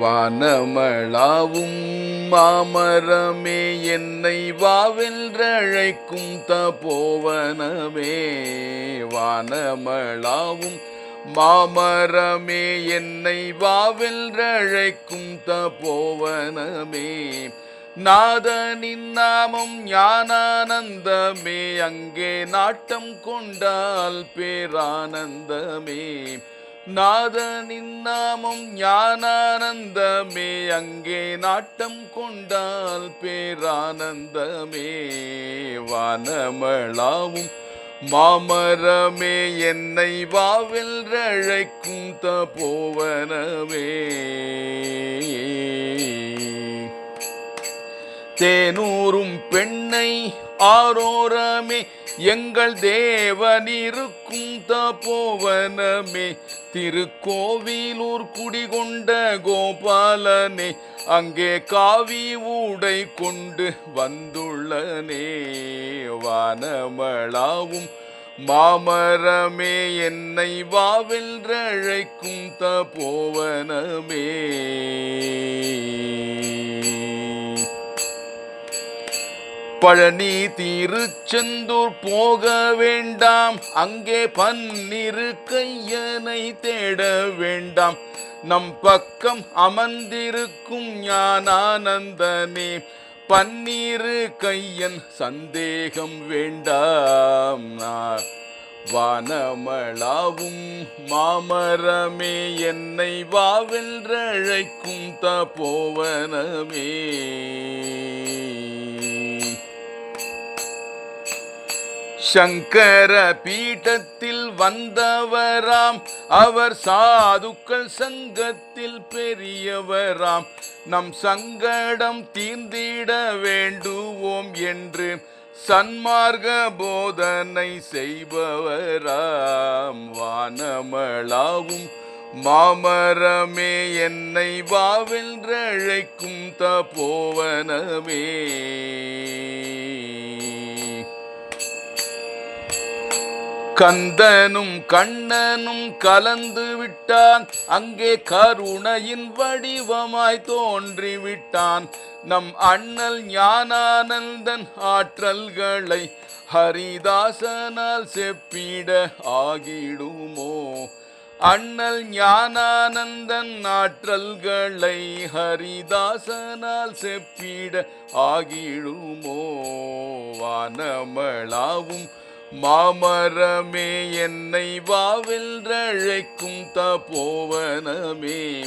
வானமளாவும் மாமரமே என்னை வாவென்றழைக்கும் தபோவனமே. வானமளாவும் மாமரமே என்னை வாவென்றழைக்கும் தபோவனமே. நாதனின் நாமம் ஞானானந்தமே அங்கே நாட்டம் கொண்டால் பேரானந்தமே. நாதனின் நாமம் ஞானானந்தமே அங்கே நாட்டம் கொண்டால் பேரானந்தமே. வானமளாவும் மாமரமே என்னை வாவில் வாவென்றழைக்கும் தபோவனமே. தேனூரும் பெண்ணை ஆரோரமே எங்கள் தேவனிருக்கும் தபோவனமே. திருக்கோவிலூர் குடிகொண்ட கோபாலனே அங்கே காவி ஊடை கொண்டு வந்துள்ளனே. வானமளாவும் மாமரமே என்னை வாவென்றழைக்கும் தபோவனமே. பழனி திருச்செந்தூர் போக வேண்டாம். அங்கே பன்னிரு கையனை தேட வேண்டாம். நம் பக்கம் அமர்ந்திருக்கும் ஞானானந்தனே பன்னீரு கையன் சந்தேகம் வேண்டாம். வானமளாவும் மாமரமே என்னை வாவென்றழைக்கும் தபோவனமே. சங்கர பீட்டத்தில் வந்தவராம். அவர் சாதுக்கள் சங்கத்தில் பெரியவராம். நம் சங்கடம் தீர்ந்திட வேண்டுவோம் என்று சன்மார்க போதனை செய்பவராம். வானமளாவும் மாமரமே என்னை வாவென்றழைக்கும் தபோவனமே. கந்தனும் கண்ணனும் கலந்து விட்டான். அங்கே கருணையின் வடிவமாய் தோன்றிவிட்டான். நம் அண்ணல் ஞானானந்தன் ஆற்றல்களை ஹரிதாசனால் செப்பிட ஆகிடுமோ? அண்ணல் ஞானானந்தன் ஆற்றல்களை ஹரிதாசனால் செப்பிட ஆகிடுமோ? வானமளாவும் மாமரமே என்னை வாவென்றழைக்கும் தபோவனமே.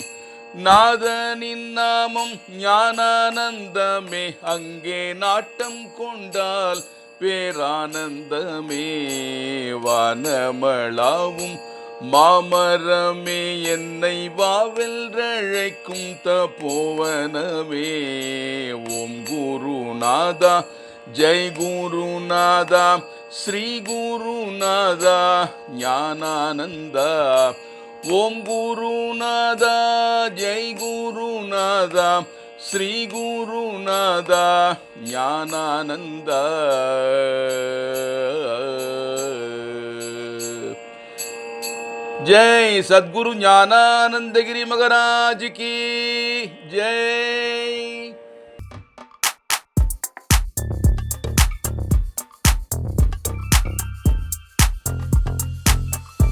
நாதனின் நாமம் ஞானானந்தமே அங்கே நாட்டம் கொண்டால் பேரானந்தமே. வானமளாவும் மாமரமே என்னை வாவென்றழைக்கும் தபோவனமே. ஓம் குருநாதா ஜெய் குருநாதா ஸ்ரீகுருநாத ஞானானந்த. ஓம் குருநாத ஜெய் குருநாத ஸ்ரீகுருநாத ஞானானந்த. ஜெய் சத்குரு ஞானானந்தகிரி மகராஜ் கி ஜெய்.